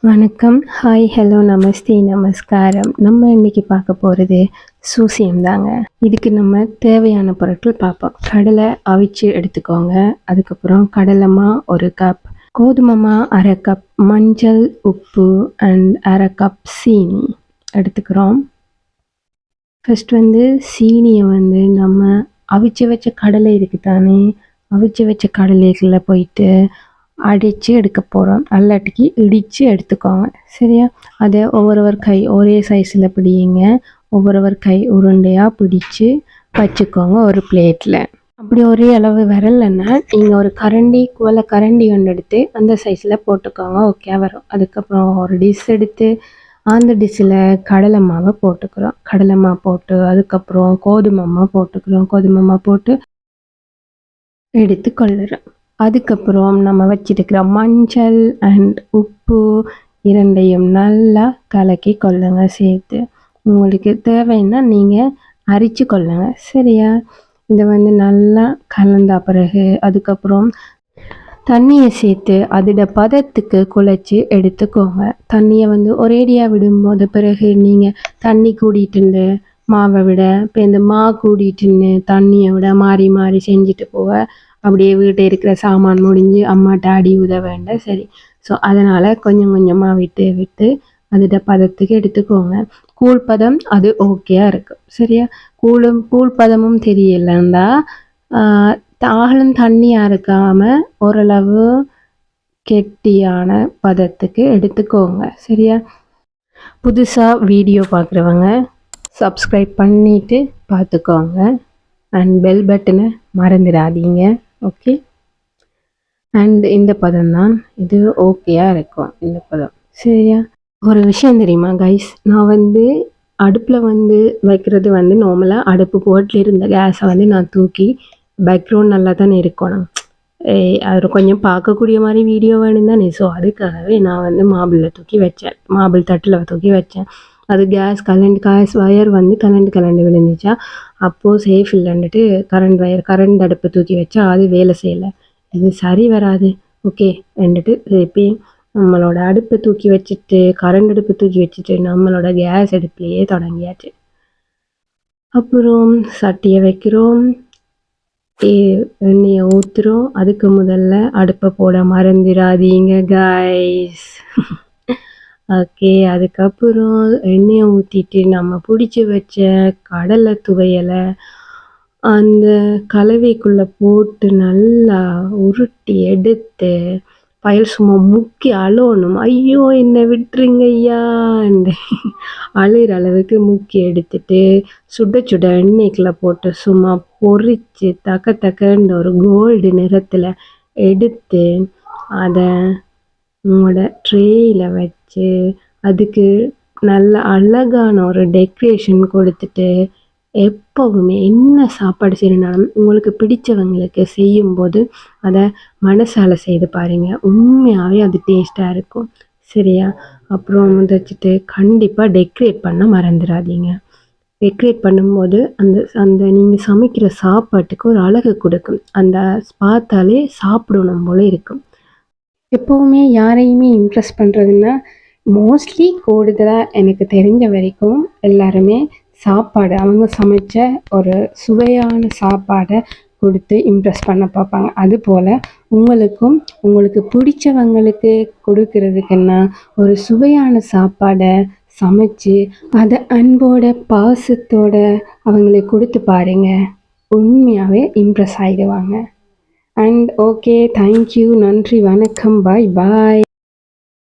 வணக்கம். Hi hello நமஸ்தே நமஸ்காரம். நம்ம இன்னைக்கு பார்க்க போகிறது சூசியம் தாங்க. இதுக்கு நம்ம தேவையான பொருட்கள் பார்ப்போம். கடலை அவிச்சு எடுத்துக்கோங்க. அதுக்கப்புறம் கடலைமா ஒரு கப் கோதுமைமா அரை கப் மஞ்சள் உப்பு அண்ட் அரை கப் சீனி எடுத்துக்கிறோம். ஃபஸ்ட் வந்து சீனியை வந்து நம்ம அவிச்சு வச்ச கடலை இருக்குது தானே அவிச்சு வச்ச கடலைக்குள்ளே போயிட்டு அடித்து எடுக்க போகிறோம் அல்லாட்டிக்கு இடித்து எடுத்துக்கோங்க. சரியா? அதை ஒவ்வொருவர் கை ஒரே சைஸில் பிடிங்க. ஒவ்வொருவர் கை உருண்டையாக பிடிச்சி வச்சுக்கோங்க ஒரு பிளேட்டில் அப்படி ஒரே அளவு வரலன்னா நீங்கள் ஒரு கரண்டி குவலை கரண்டி ஒன்று எடுத்து அந்த சைஸில் போட்டுக்கோங்க. ஓகே வரும். அதுக்கப்புறம் ஒரு டிஷ் எடுத்து அந்த டிஷ்ஷில் கடலை மாவை போட்டுக்கிறோம். கடலை மாவு போட்டு அதுக்கப்புறம் கோதுமை மாவு போட்டுக்கிறோம். கோதுமை மாவு போட்டு எடுத்து கொள்ளுறோம். அதுக்கப்புறம் நம்ம வச்சிருக்கிற மஞ்சள் அண்ட் உப்பு இரண்டையும் நல்லா கலக்கி கொள்ளுங்க சேர்த்து. உங்களுக்கு தேவைன்னா நீங்கள் அரிச்சு கொள்ளுங்க. சரியா? இதை வந்து நல்லா கலந்த பிறகு அதுக்கப்புறம் தண்ணியை சேர்த்து அதோட பதத்துக்கு குழைச்சி எடுத்துக்கோங்க. தண்ணியை வந்து ஒரேடியாக விடும்போது பிறகு நீங்கள் தண்ணி கூடிட்டு மாவை விட இப்போ இந்த மா கூடிட்டுன்னு தண்ணியை விட மாறி மாறி செஞ்சுட்டு போக அப்படியே வீட்டில் இருக்கிற சாமான் முடிஞ்சு அம்மாட்ட அடி உத வேண்டாம். சரி. ஸோ அதனால் கொஞ்சம் கொஞ்சமாக விட்டு விட்டு அதோட பதத்துக்கு எடுத்துக்கோங்க. கூழ் பதம் அது ஓகேயா இருக்கும் சரியா? கூழும் கூழ் பதமும் தெரியலண்டா தாகலும் தண்ணியாக இருக்காமல் ஓரளவு கெட்டியான பதத்துக்கு எடுத்துக்கோங்க. சரியா? புதுசாக வீடியோ பார்க்குறவங்க சப்ஸ்கிரைப் பண்ணிவிட்டு பார்த்துக்கோங்க அண்ட் பெல் பட்டனை மறந்துடாதீங்க. ஓகே அண்ட் இந்த பதம் தான் இது ஓகேயாக இருக்கும் இந்த பதம். சரியா? ஒரு விஷயம் தெரியுமா கைஸ் நான் வந்து அடுப்பில் வந்து வைக்கிறது வந்து நார்மலாக அடுப்பு போட்டில் இருந்த கேஸை வந்து நான் தூக்கி பேக்ரவுண்ட் நல்லா தானே இருக்கணும் அது கொஞ்சம் பார்க்கக்கூடிய மாதிரி வீடியோ வேணும் தானே ஸோ அதுக்காகவே நான் வந்து மாபிளில் தூக்கி வச்சேன். மாபிள் தட்டில் தூக்கி வச்சேன். அது கேஸ் கரண்ட் கேஸ் ஒயர் வந்து கரண்ட் கரண்ட் விழுந்துச்சா? அப்போது சேஃப் இல்லைன்னுட்டு கரண்ட் ஒயர் கரண்ட் அடுப்பு தூக்கி வச்சா அது வேலை செய்யலை. இது சரி வராது. ஓகே வந்துட்டு திருப்பி நம்மளோட அடுப்பை தூக்கி வச்சுட்டு கரண்ட் அடுப்பு தூக்கி வச்சுட்டு நம்மளோட கேஸ் அடுப்புலையே தொடங்கியாச்சு. அப்புறம் சட்டியை வைக்கிறோம். எண்ணெயை ஊற்றுறோம் அதுக்கு முதல்ல அடுப்பை போட மறந்துடாதீங்க காய்ஸ் ஓகே அதுக்கப்புறம் எண்ணெயை ஊற்றிட்டு நம்ம பிடிச்சி வச்ச கடலை துவையலை அந்த கலவைக்குள்ளே போட்டு நல்லா உருட்டி எடுத்து பயல் சும்மா முக்கி அழுவணும் ஐயோ என்னை விட்டுருங்க ஐயான்னு அழுகிற அளவுக்கு முக்கி எடுத்துட்டு சுட சுட எண்ணெய்க்கில் போட்டு சும்மா பொரித்து தக்க தக்கன்ற ஒரு கோல்டு நிறத்தில் எடுத்து அதை உங்களோட ட்ரேயில் வச்சு அதுக்கு நல்ல அழகான ஒரு டெக்ரேஷன் கொடுத்துட்டு எப்போவுமே என்ன சாப்பாடு செய்யணுனாலும் உங்களுக்கு பிடிச்சவங்களுக்கு செய்யும்போது அதை மனசால் செய்து பாருங்கள் உண்மையாகவே அது டேஸ்ட்டாக இருக்கும். சரியா? அப்புறம் வச்சுட்டு கண்டிப்பாக டெக்ரேட் பண்ண மறந்துடாதீங்க டெக்ரேட் பண்ணும்போது அந்த அந்த நீங்கள் சமைக்கிற சாப்பாட்டுக்கு ஒரு அழகு கொடுக்கும். அந்த பார்த்தாலே சாப்பிடணும் போல இருக்கும். எப்போவுமே யாரையுமே இம்ப்ரெஸ் பண்ணுறதுன்னா மோஸ்ட்லி கூடுதலாக எனக்கு தெரிஞ்ச வரைக்கும் எல்லாருமே சாப்பாடு. அவங்க சமைச்ச ஒரு சுவையான சாப்பாடை கொடுத்து இம்ப்ரெஸ் பண்ண பார்ப்பாங்க. அதுபோல் உங்களுக்கும் உங்களுக்கு பிடிச்சவங்களுக்கு கொடுக்கறதுக்குன்னா ஒரு சுவையான சாப்பாடை சமைச்சு அதை அன்போட பாசத்தோட அவங்களுக்கு கொடுத்து பாருங்க. உண்மையாகவே இம்ப்ரெஸ் ஆகிடுவாங்க அண்ட் ஓகே தேங்க்யூ நன்றி வணக்கம். பாய் பாய்